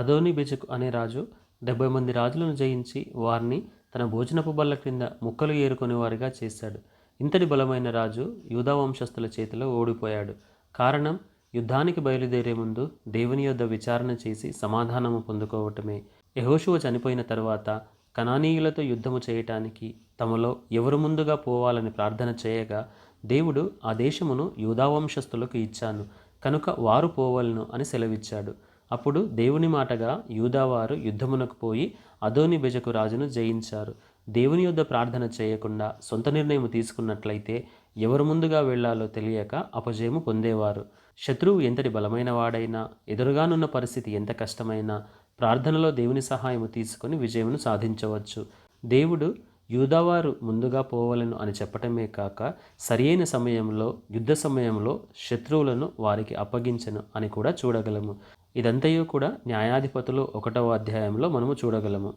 అదోని బెజకు అనే రాజు డెబ్బై మంది రాజులను జయించి వారిని తన భోజనపు బల్ల క్రింద ముక్కలు ఏరుకునే వారిగా చేశాడు. ఇంతటి బలమైన రాజు యూదా వంశస్థుల చేతిలో ఓడిపోయాడు. కారణం యుద్ధానికి బయలుదేరే ముందు దేవుని యొద్ద విచారణ చేసి సమాధానము పొందుకోవటమే. యహోషువ చనిపోయిన తరువాత కణానీయులతో యుద్ధము చేయటానికి తమలో ఎవరు ముందుగా పోవాలని ప్రార్థన చేయగా దేవుడు ఆ దేశమును యూదా వంశస్థులకు ఇచ్చాను. కనుక వారు పోవలను అని సెలవిచ్చాడు. అప్పుడు దేవుని మాటగా యూదావారు యుద్ధమునకు పోయి అదోని బెజకు రాజును జయించారు. దేవుని యొద్ద ప్రార్థన చేయకుండా సొంత నిర్ణయం తీసుకున్నట్లయితే ఎవరు ముందుగా వెళ్ళాలో తెలియక అపజయము పొందేవారు. శత్రువు ఎంతటి బలమైన వాడైనా ఎదురుగానున్న పరిస్థితి ఎంత కష్టమైనా ప్రార్థనలో దేవుని సహాయము తీసుకొని విజయమును సాధించవచ్చు. దేవుడు యూదావారు ముందుగా పోవలను అని చెప్పటమే కాక సరియైన సమయంలో యుద్ధ సమయంలో శత్రువులను వారికి అప్పగించను అని కూడా చూడగలము. ఇదంతయు కూడా న్యాయాధిపతులు ఒకటవ అధ్యాయంలో మనము చూడగలము.